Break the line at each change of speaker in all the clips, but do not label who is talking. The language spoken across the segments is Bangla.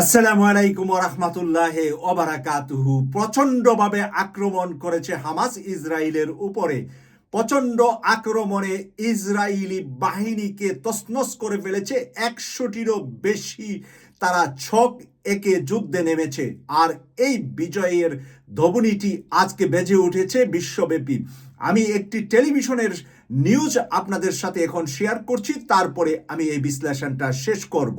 আসসালামু আলাইকুম রহমতুল্লাহ ওবারাকাতুহু। প্রচণ্ডভাবে আক্রমণ করেছে হামাস ইসরায়েলের উপরে। প্রচণ্ড আক্রমণে ইসরায়েলি বাহিনীকে তছনছ করে ফেলেছে। একশোটিরও বেশি তারা ছক একে যুদ্ধে নেমেছে। আর এই বিজয়ের ধ্বনিটি আজকে বেজে উঠেছে বিশ্বব্যাপী। আমি একটি টেলিভিশনের নিউজ আপনাদের সাথে এখন শেয়ার করছি, তারপরে আমি এই বিশ্লেষণটা শেষ করব।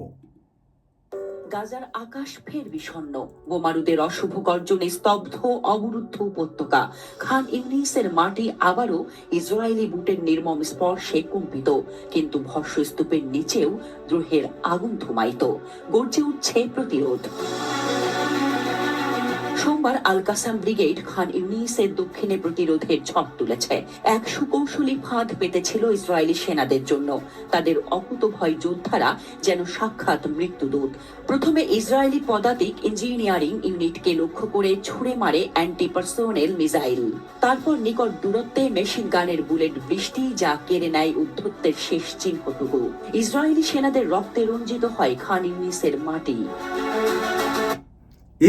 গাজার আকাশ ফের বিষণ্ণ। বোমারুদের অশুভ গর্জনে স্তব্ধ অবরুদ্ধ উপত্যকা। খান ইউনিসের মাটি আবারও ইসরায়েলি বুটের নির্মম স্পর্শে কম্পিত, কিন্তু ভস্য স্তূপের নিচেও দ্রোহের আগুন ধুমাইত গর্জে উঠছে প্রতিরোধ। সোমবার আল কাসাম ব্রিগেড খান ইউনিসের দক্ষিণে প্রতিরোধের ঝড় তুলেছে। এক সুকৌশলী ফাঁদ পেতেছিল ইসরায়েলি সেনাদের জন্য। তাদের অকুতভয় যোদ্ধারা যেন সাক্ষাৎ মৃত্যুদূত। প্রথমে ইসরায়েলি পদাতিক ইঞ্জিনিয়ারিং ইউনিটকে লক্ষ্য করে ছুড়ে মারে অ্যান্টি পার্সোনেল মিসাইল। তারপর নিকট দূরত্বে মেশিন গানের বুলেট বৃষ্টি যা কেড়ে নেয় উদ্ধত্তের শেষ চিহ্নটুকু। ইসরায়েলি সেনাদের রক্তে রঞ্জিত হয় খান ইউনিসের মাটি।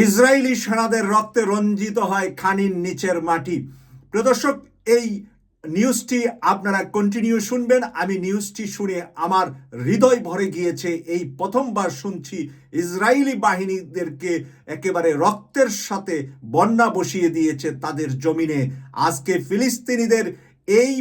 ইসরায়েলি সেনাদের রক্তে রঞ্জিত হয় খানির নিচের মাটি। প্রদর্শক, এই নিউজটি আপনারা কন্টিনিউ শুনবেন। আমি নিউজটি শুনে আমার হৃদয় ভরে গিয়েছে। এই প্রথমবার শুনছি ইসরায়েলি বাহিনীদেরকে একেবারে রক্তের সাথে বন্যা বসিয়ে দিয়েছে তাদের জমিনে। আজকে ফিলিস্তিনিদের এই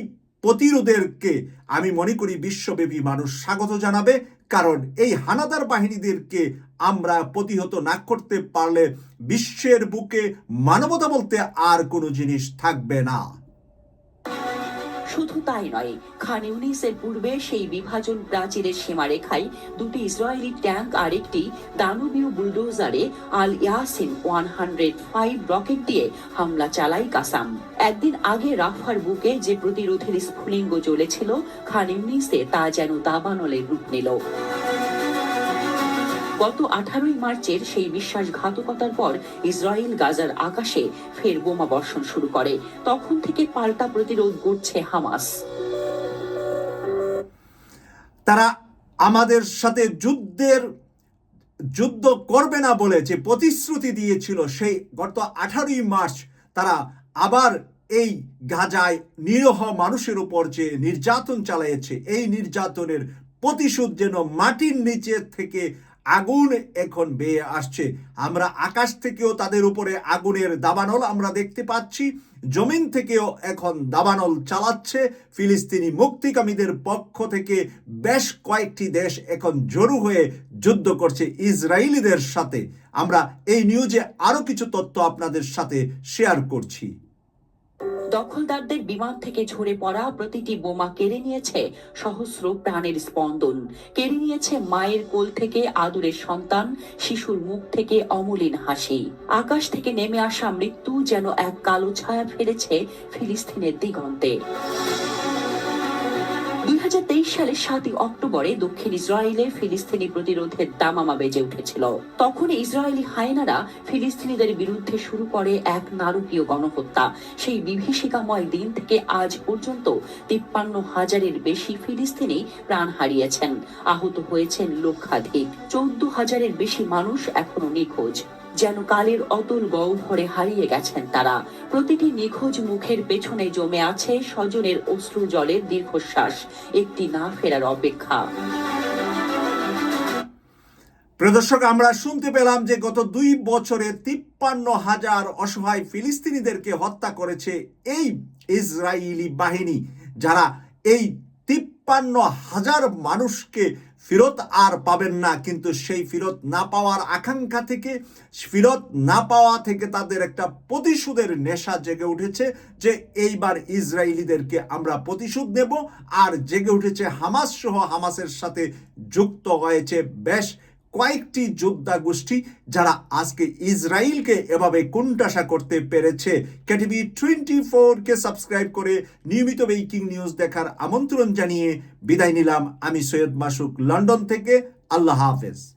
প্রতিরোধেরকে আমি মনে করি বিশ্বব্যাপী মানুষ স্বাগত জানাবে, কারণ এই হানাদার বাহিনীদেরকে আমরা প্রতিহত না করতে পারলে বিশ্বের বুকে মানবতা বলতে আর কোনো জিনিস থাকবে না।
শুধু তাই নয়, খান ইউনিসের পূর্বে সেই বিভাজন প্রাচীরের সীমারেখায় দুটি ইসরায়েলি ট্যাঙ্ক আর একটি দানবীয় বুলডোজারে Al Yassin one hundred five rocket দিয়ে হামলা চালায় কাসাম। একদিন আগে রাফার বুকে যে প্রতিরোধের স্ফুলিঙ্গ জ্বলেছিল, খান ইউনিসে তা যেন দাবানলের রূপ নিল। গত আঠারোই মার্চের সেই বিশ্বাসঘাতকতার পর ইসরায়েল গাজার আকাশে ফের বোমা বর্ষণ শুরু করে। তখন থেকে পাল্টা প্রতিরোধ গড়ছে হামাস।
তারা আমাদের সাথে যুদ্ধের, যুদ্ধ করবে না বলে যে প্রতিশ্রুতি দিয়েছিল সেই গত আঠারোই মার্চ, তারা আবার এই গাজায় নিরহ মানুষের উপর যে নির্যাতন চালিয়েছে এই নির্যাতনের প্রতিশোধ যেন মাটির নিচে থেকে আগুন এখন বেয়ে আসছে। আমরা আকাশ থেকেও তাদের উপরে আগুনের দাবানল আমরা দেখতে পাচ্ছি। জমিন থেকেও এখন দাবানল চালাচ্ছে। ফিলিস্তিনি মুক্তিকামীদের পক্ষ থেকে বেশ কয়েকটি দেশ এখন জড়ো হয়ে যুদ্ধ করছে ইসরায়েলিদের সাথে। আমরা এই নিউজে আরও কিছু তথ্য আপনাদের সাথে শেয়ার করছি।
দখলদারদের বিমান থেকে ঝরে পড়া প্রতিটি বোমা কেড়ে নিয়েছে সহস্র প্রাণের স্পন্দন। কেড়ে নিয়েছে মায়ের কোল থেকে আদুরের সন্তান, শিশুর মুখ থেকে অমলিন হাসি। আকাশ থেকে নেমে আসা মৃত্যু যেন এক কালো ছায়া ফেলেছে ফিলিস্তিনের দিগন্তে। সালের সাতই অক্টোবরে দক্ষিণ ইসরায়েলে ফিলিস্তিনি প্রতিরোধের দামামা বেজে উঠেছিল। তখন ইসরায়েলি হায়নারা ফিলিস্তিনিদের বিরুদ্ধে শুরু করে এক নারকীয় গণহত্যা। সেই বিভীষিকাময় দিন থেকে আজ পর্যন্ত তিপ্পান্ন হাজারের বেশি ফিলিস্তিনি প্রাণ হারিয়েছেন। আহত হয়েছেন লক্ষাধিক। চৌদ্দ হাজারের বেশি মানুষ এখনও নিখোঁজ। যেন কালের অতুল গহ্বরে হারিয়ে গেছেন তারা। প্রতিটি নিখোঁজ মুখের পেছনে জমে আছে স্বজনের অশ্রু জলের দীর্ঘশ্বাস, একটি না ফেরার অপেক্ষা।
প্রদর্শক আমরা শুনতে পেলাম যে গত দুই বছরে তিপ্পান্ন হাজার অসহায় ফিলিস্তিনিদেরকে হত্যা করেছে এই ইসরায়েলি বাহিনী, যারা এই তিপ্পান্ন হাজার মানুষকে ফেরত আর পাবেন না, কিন্তু সেই ফেরত না পাওয়ার আকাঙ্ক্ষা থেকে, ফিরত না পাওয়া থেকে তাদের একটা প্রতিশোধের নেশা জেগে উঠেছে যে এইবার ইসরায়েলিদেরকে আমরা প্রতিশোধ নেব। আর জেগে উঠেছে হামাস সহ হামাসের সাথে যুক্ত হয়েছে বেশ কয়েকটি যোদ্ধা গোষ্ঠী যারা আজকে ইসরায়েলকে এভাবে কোনটাশা করতে পেরেছে। ক্যাটিভি টোয়েন্টি ফোরকে সাবস্ক্রাইব করে নিয়মিত বেকিং নিউজ দেখার আমন্ত্রণ জানিয়ে বিদায় নিলাম। আমি সৈয়দ মাসুক, লন্ডন থেকে। আল্লাহ হাফেজ।